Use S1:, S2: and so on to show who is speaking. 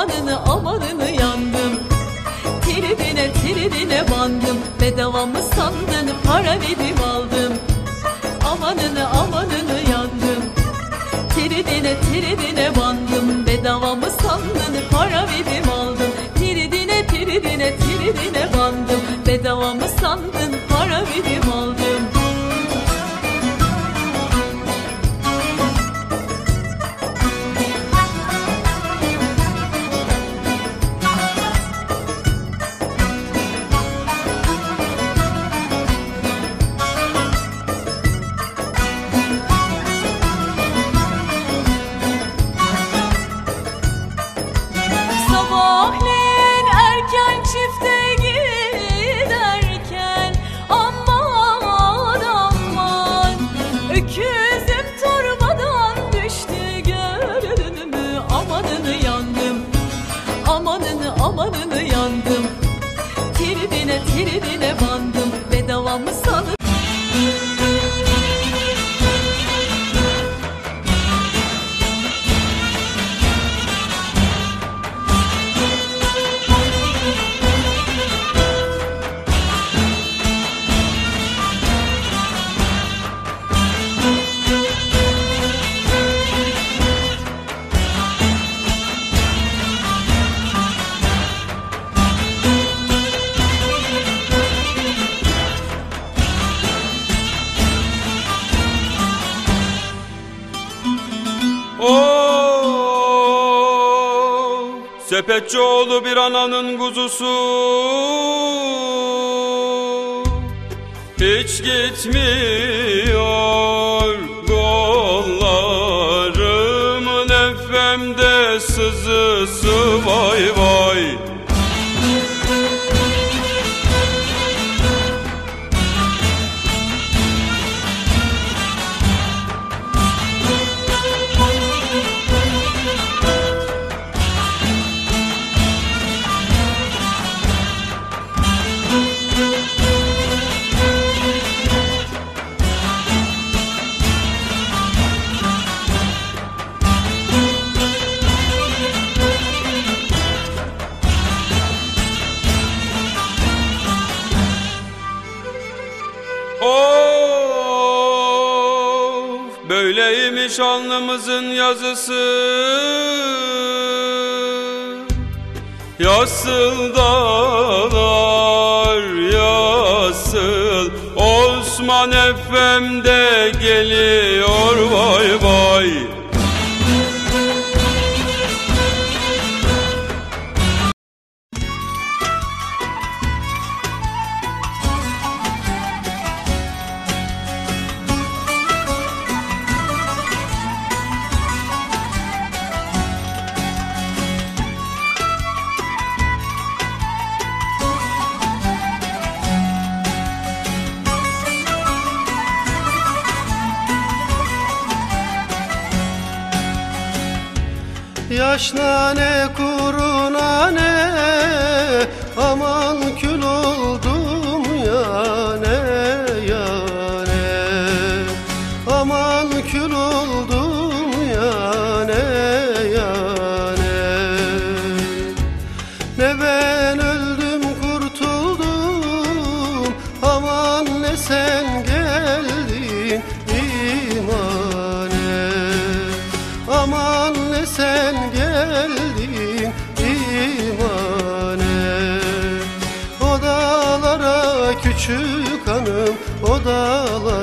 S1: amanını amanını yandım. Tribine tribine bandım. Bedava mı sandın para verip aldım. Amanını amanını yandım. Tribine tribine bandım. Bedava mı sandın para verip aldım. Tribine tribine tribine bandım. Bedava mı sandın bandım Bedava mı sanırım
S2: sepetçioğlu bir ananın kuzusu. Hiç gitmiyor böyleymiş alnımızın yazısı. Yasıl dağlar yasıl. Osman Efendi geliyor. Vay vay
S3: Yaş nane kuru nane Aman kül oldum yane yane. Aman kül oldum yane yane. Ne ben küçük hanım odalara